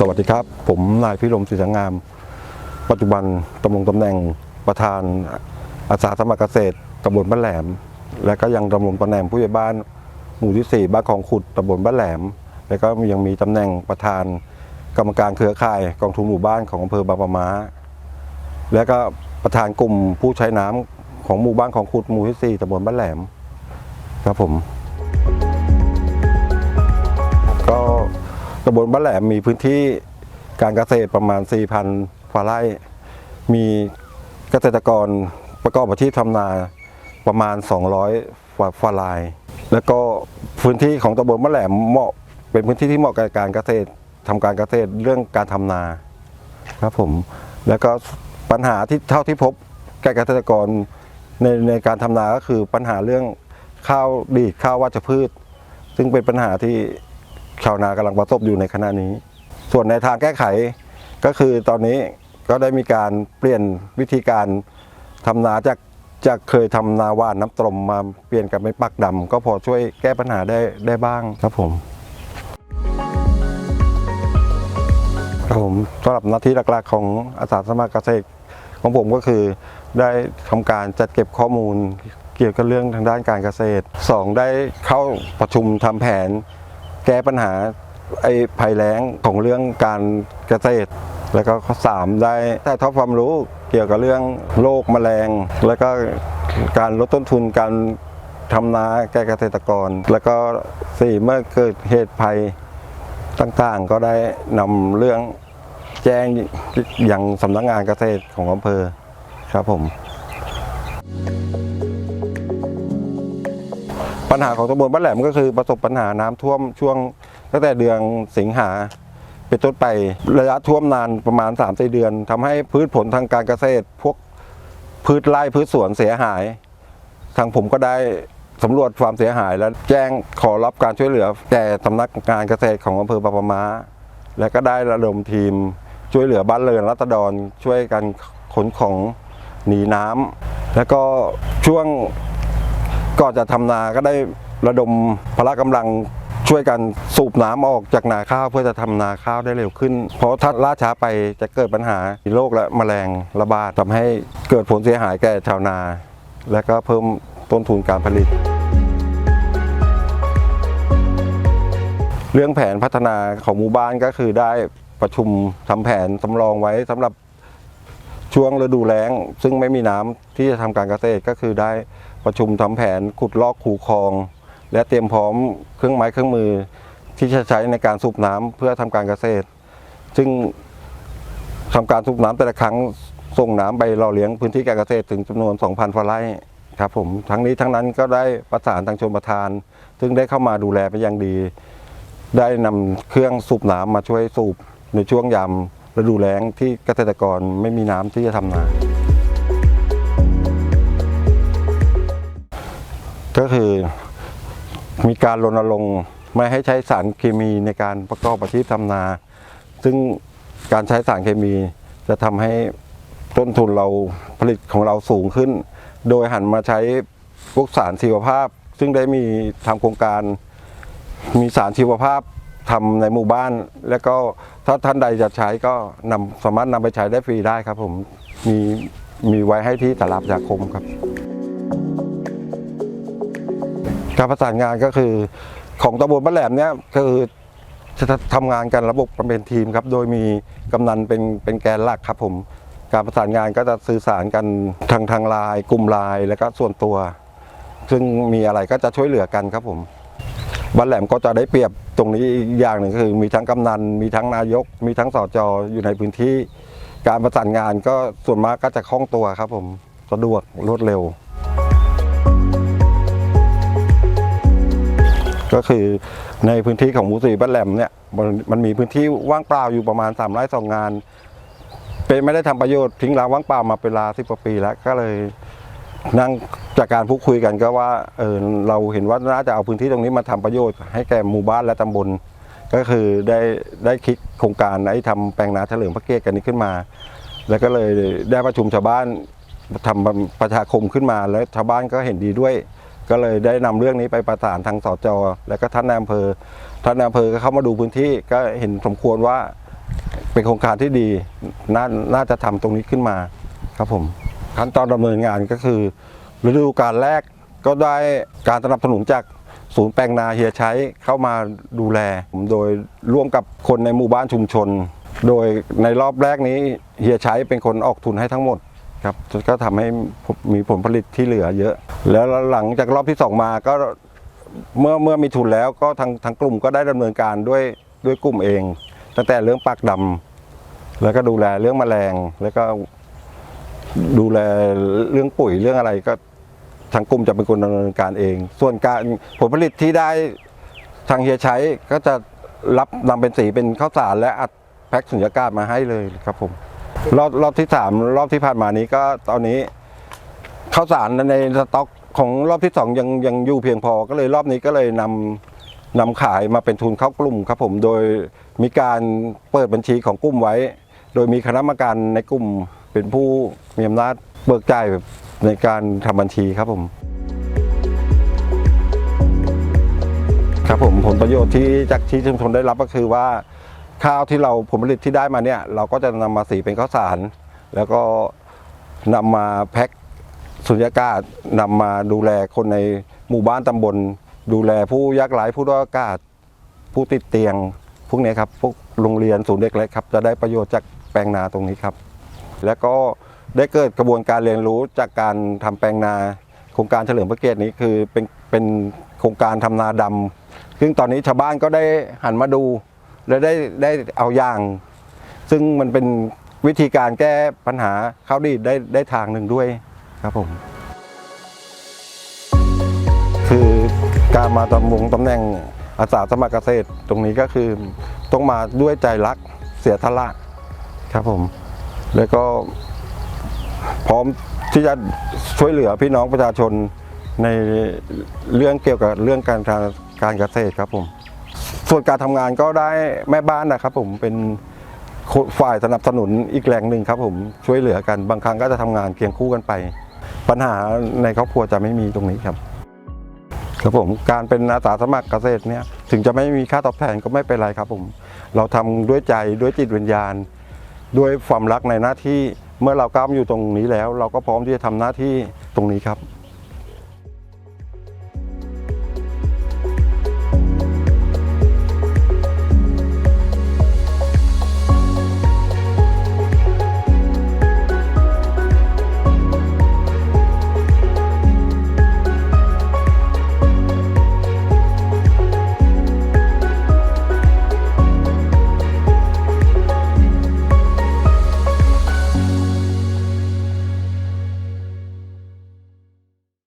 สวัสดีครับ ผมนายพิรมศรีสังงาม ปัจจุบันดำรงตำแหน่งประธานอาสาสมัครเกษตรตำบลบ้านแหลม และก็ยังดำรงตำแหน่งผู้ใหญ่บ้านหมู่ที่ 4 บ้านของขุดตำบลบ้านแหลม และก็ยังมีตำแหน่งประธานกรรมการเครือข่ายกองทุนหมู่บ้านของอำเภอบางปะมาและก็ประธานกลุ่มผู้ใช้น้ำของหมู่บ้านของขุดหมู่ที่ 4ตำบลบ้านแหลมครับผม ตำบลบ้านแหลมมีพื้นที่การเกษตรประมาณ 4,000ฝ่าไร่ มีเกษตรกรประกอบอาชีพทำนาประมาณ 200ฝ่าฝ่าลาย แล้วก็พื้นที่ของตำบลบ้านแหลมเหมาะเป็นพื้นที่ที่เหมาะกับการเกษตรทำการเกษตรเรื่องการทำนาครับผม แล้วก็ปัญหาที่เท่าที่พบแก่เกษตรกรในในการทำนาก็คือปัญหาเรื่องข้าวดีข้าววัชพืช ซึ่งเป็นปัญหาที่ ชาวนากำลังประสบอยู่ในขณะนี้ ส่วนในทางแก้ไขก็คือตอนนี้ก็ได้มีการเปลี่ยนวิธีการทำนาจากจากเคยทำนาว่านน้ำตรมมาเปลี่ยนกันเป็นปักดำก็พอช่วยแก้ปัญหาได้ได้บ้างครับผมครับผมสำหรับหน้าที่หลักๆของอาสาสมัครเกษตรของผมก็คือได้ทำการจัดเก็บข้อมูลเกี่ยวกับเรื่องทางด้านการเกษตรสองได้เข้าประชุมทำแผน แก้ปัญหาไอ้ภัยแล้งของเรื่องการเกษตร แล้วก็ข้อสามได้ได้ทอดความรู้เกี่ยวกับเรื่องโรคแมลง แล้วก็การลดต้นทุนการทำนาแก่เกษตรกร แล้วก็สี่เมื่อเกิดเหตุภัยต่างๆ ก็ได้นำเรื่องแจ้งอย่างสำนักงานเกษตรของอำเภอครับผม ปัญหาของตำบลบ้านแหลมก็คือประสบปัญหาน้ำท่วมช่วงตั้งแต่เดือนสิงหาเป็นต้นไประยะท่วมนานประมาณ3ามเดือนทำให้พืชผลทางการเกษตร พวกพืชไร่พืชสวนเสียหาย ทางผมก็ได้สำรวจความเสียหายและแจ้งขอรับการช่วยเหลือแก่สำนักงานเกษตรของอำเภอบางปะมาและก็ได้ระดมทีมช่วยเหลือบ้านเรือนรัตดรช่วยกันขนของหนีน้ำแล้วก็ช่วง ก่อนจะทำนาก็ได้ระดมพละกำลังช่วยกันสูบน้ำออกจากนาข้าวเพื่อจะทำนาข้าวได้เร็วขึ้น เพราะถ้าล่าช้าไปจะเกิดปัญหาโรคและแมลงระบาดทำให้เกิดผลเสียหายแก่ชาวนา และก็เพิ่มต้นทุนการผลิต เรื่องแผนพัฒนาของหมู่บ้านก็คือได้ประชุมทำแผนสำรองไว้สำหรับช่วงฤดูแล้ง ซึ่งไม่มีน้ำที่จะทำการเกษตรก็คือได้ ประชุมทำแผนขุดลอกคูคลอง และเตรียมพร้อมเครื่องไม้เครื่องมือที่จะใช้ในการสูบน้ำเพื่อทำการเกษตร ซึ่งทำการสูบน้ำแต่ละครั้งส่งน้ำไปหล่อเลี้ยงพื้นที่การเกษตรถึงจำนวน 2,000ฝ่าไร่ครับผมทั้งนี้ทั้งนั้นก็ได้ประสานทางชนประทาน ซึ่งได้เข้ามาดูแลเป็นอย่างดี ได้นำเครื่องสูบน้ำมาช่วยสูบในช่วงยามฤดูแล้งที่เกษตรกรไม่มีน้ำที่จะทำนา ก็คือมีการรณรงค์ไม่ให้ใช้สารเคมีในการประกอบอาชีพทำนา ซึ่งการใช้สารเคมีจะทำให้ต้นทุนเราผลิตของเราสูงขึ้น โดยหันมาใช้พวกสารชีวภาพ ซึ่งได้มีทำโครงการ มีสารชีวภาพทำในหมู่บ้าน แล้วก็ถ้าท่านใดจะใช้ก็นำสามารถนำไปใช้ได้ฟรีได้ครับผมมีมีไว้ให้ที่ตลาดยาคมครับ การประสานงานก็คือของตำบลบ้านแหลมเนี่ยคือจะทำงานกันระบบเป็นทีมครับ โดยมีกำนันเป็นเป็นแกนหลักครับผม การประสานงานก็จะสื่อสารกันทางทางไลน์กลุ่มไลน์แล้วก็ส่วนตัว ซึ่งมีอะไรก็จะช่วยเหลือกันครับผมบ้านแหลมก็จะได้เปรียบตรงนี้อีกอย่างหนึ่งคือ มีทั้งกำนัน มีทั้งนายก มีทั้งสจอยู่ในพื้นที่ การประสานงานก็ส่วนมากก็จะคล่องตัวครับผมสะดวกรวดเร็ว ก็คือในพื้นที่ของหมูสีบ้านแหลมเนี่ยมันมันมีพื้นที่ว่างเปล่าอยู่ประมาณ3ไร่สองงาน เป็นไม่ได้ทำประโยชน์ทิ้งร้างว่างเปล่ามาเป็นเวลาสิบกว่าปีแล้วก็เลยนั่งจากการพูดคุยกันก็ว่าเออเราเห็นว่าน่าจะเอาพื้นที่ตรงนี้มาทำประโยชน์ ให้แก่หมู่บ้านและตำบล ก็คือได้ได้คิดโครงการไอ้ทำแปลงนาเฉลิมพระเกียรติกันนี้ขึ้นมา แล้วก็เลยได้ประชุมชาวบ้านทำประชาคมขึ้นมาแล้วชาวบ้านก็เห็นดีด้วย ก็เลยได้นำเรื่องนี้ไปประสานทางสจและก็ท่านนายอำเภอ ท่านนายอำเภอก็เข้ามาดูพื้นที่ก็เห็นสมควรว่าเป็นโครงการที่ดีนาน่าจะทำตรงนี้ขึ้นมาครับผมขั้นตอนดำเนินงานก็คือ ฤดูการแรกก็ได้การสนับสนุนจากศูนย์แปลงนาเฮียใช้เข้ามาดูแล โดยร่วมกับคนในหมู่บ้านชุมชน โดยในรอบแรกนี้เฮียใช้เป็นคนออกทุนให้ทั้งหมด ครับก็ทำให้มีผลผลิตที่เหลือเยอะ แล้วหลังจากรอบที่สองมาก็เมื่อเมื่อมีทุนแล้วก็ทางทางกลุ่มก็ได้ดำเนินการด้วยด้วยกลุ่มเอง ตั้งแต่เรื่องปากดำแล้วก็ดูแลเรื่องแมลง แล้วก็ดูแลเรื่องปุ๋ยเรื่องอะไรก็ทางกลุ่มจะเป็นคนดำเนินการเอง ส่วนการผลผลิตที่ได้ทางเฮียใช้ก็จะรับนำเป็นสีเป็นข้าวสารและอัดแพ็คสุญญากาศมาให้เลยครับผม รอบรอบที่สามรอบที่ผ่านมานี้ก็ตอนนี้ข้าวสารในสต็อกของรอบที่สองยังยังอยู่เพียงพอก็เลยรอบนี้ก็เลยนำนำขายมาเป็นทุนเข้ากลุ่มครับผมโดยมีการเปิดบัญชีของกลุ่มไว้ โดยมีคณะกรรมการในกลุ่มเป็นผู้มีอำนาจเบิกจ่ายในการทำบัญชีครับผม ครับผมผลประโยชน์ที่จากที่ชุมชนได้รับก็คือว่า ข้าวที่เราผลผลิตที่ได้มาเนี่ย เราก็จะนำมาสีเป็นข้าวสาร แล้วก็นำมาแพ็คสุญญากาศนำมาดูแลคนในหมู่บ้านตำบล ดูแลผู้ยากไร้ผู้ด้อยโอกาส ผู้ติดเตียง พวกนี้ครับพวกโรงเรียนศูนย์เด็กเล็กครับ จะได้ประโยชน์จากแปลงนาตรงนี้ครับ แล้วก็ได้เกิดกระบวนการเรียนรู้จากการทำแปลงนา โครงการเฉลิมพระเกียรตินี้คือเป็นเป็นโครงการทำนาดำซึ่งตอนนี้ชาวบ้านก็ได้หันมาดู และได้ได้เอาอยาง ซึ่งมันเป็นวิธีการแก้ปัญหาข้าวดีดได้ได้ทางหนึ่งด้วยครับผม คือการมาตำวงตำแหน่งอาสาสมัครเกษตรตรงนี้ก็คือต้องมาด้วยใจรักเสียทละครับผม แล้วก็พร้อมที่จะช่วยเหลือพี่น้องประชาชนในเรื่องเกี่ยวกับเรื่องการการเกษตรครับผม ส่วนการทำงานก็ได้แม่บ้านนะครับ ผมเป็นฝ่ายสนับสนุนอีกแรงหนึ่งครับ ผมช่วยเหลือกันบางครั้งก็จะทำงานเคียงคู่กันไป ปัญหาในครอบครัวจะไม่มีตรงนี้ครับ ครับผมการเป็นอาสาสมัครเกษตรเนี่ย ถึงจะไม่มีค่าตอบแทนก็ไม่เป็นไรครับ ผม เราทำด้วยใจด้วยจิตวิญญาณ ด้วยความรักในหน้าที่เมื่อเราก้าวมาอยู่ตรงนี้แล้ว เราก็พร้อมที่จะทำหน้าที่ตรงนี้ครับ